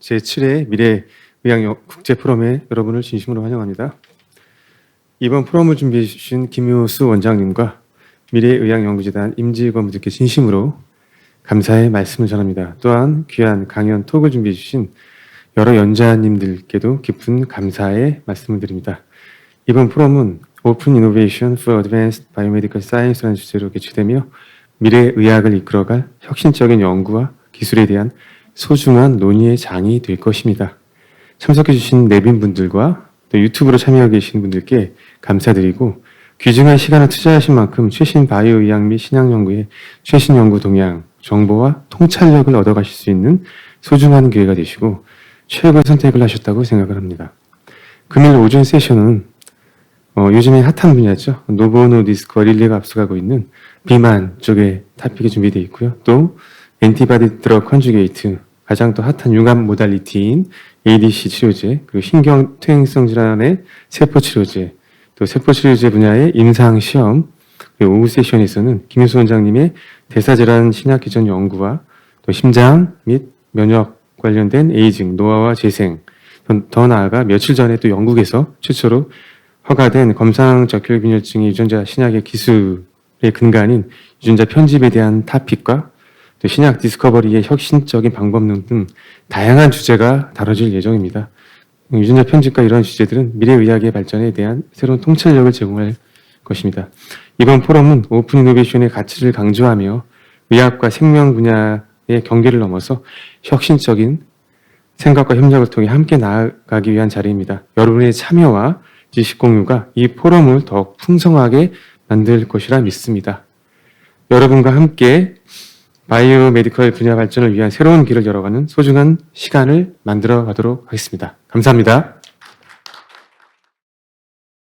제7회 미래 의학 국제 포럼에 여러분을 진심으로 환영합니다. 이번 포럼을 준비해 주신 김효수 원장님과 미래의학연구재단 임지건 분들께 진심으로 감사의 말씀을 전합니다. 또한 귀한 강연 톡을 준비해 주신 여러 연자님들께도 깊은 감사의 말씀을 드립니다. 이번 포럼은 Open Innovation for Advanced Biomedical Science라는 주제로 개최되며 미래 의학을 이끌어갈 혁신적인 연구와 기술에 대한 소중한 논의의 장이 될 것입니다. 참석해주신 내빈 분들과 또 유튜브로 참여하고 계신 분들께 감사드리고 귀중한 시간을 투자하신 만큼 최신 바이오 의학 및 신약 연구의 최신 연구 동향, 정보와 통찰력을 얻어가실 수 있는 소중한 기회가 되시고 최고의 선택을 하셨다고 생각을 합니다. 금일 오전 세션은 어, 요즘에 핫한 분야죠. 노보노 디스크와 릴리가 앞서가고 있는 비만 쪽의 타픽이 준비되어 있고요. 또 엔티바디 드럭 컨주게이트 가장 또 핫한 융합 모달리티인 ADC 치료제 그리고 신경 퇴행성 질환의 세포 치료제 또 세포 치료제 분야의 임상 시험 그리고 오후 세션에서는 김효수 원장님의 대사질환 신약 기전 연구와 또 심장 및 면역 관련된 에이징 노화와 재생 더- 더 나아가 며칠 전에 또 영국에서 최초로 허가된 검상 적혈균열증의 유전자 신약의 기술의 근간인 유전자 편집에 대한 타픽과 또 신약 디스커버리의 혁신적인 방법론 등 다양한 주제가 다뤄질 예정입니다. 유전자 편집과 이런 주제들은 미래의학의 발전에 대한 새로운 통찰력을 제공할 것입니다. 이번 포럼은 오픈 이노베이션의 가치를 강조하며 의학과 생명 분야의 경계를 넘어서 혁신적인 생각과 협력을 통해 함께 나아가기 위한 자리입니다. 여러분의 참여와 지식 공유가 이 포럼을 더욱 풍성하게 만들 것이라 믿습니다. 여러분과 함께 바이오 메디컬 분야 발전을 위한 새로운 길을 열어가는 소중한 시간을 만들어 가도록 하겠습니다. 감사합니다.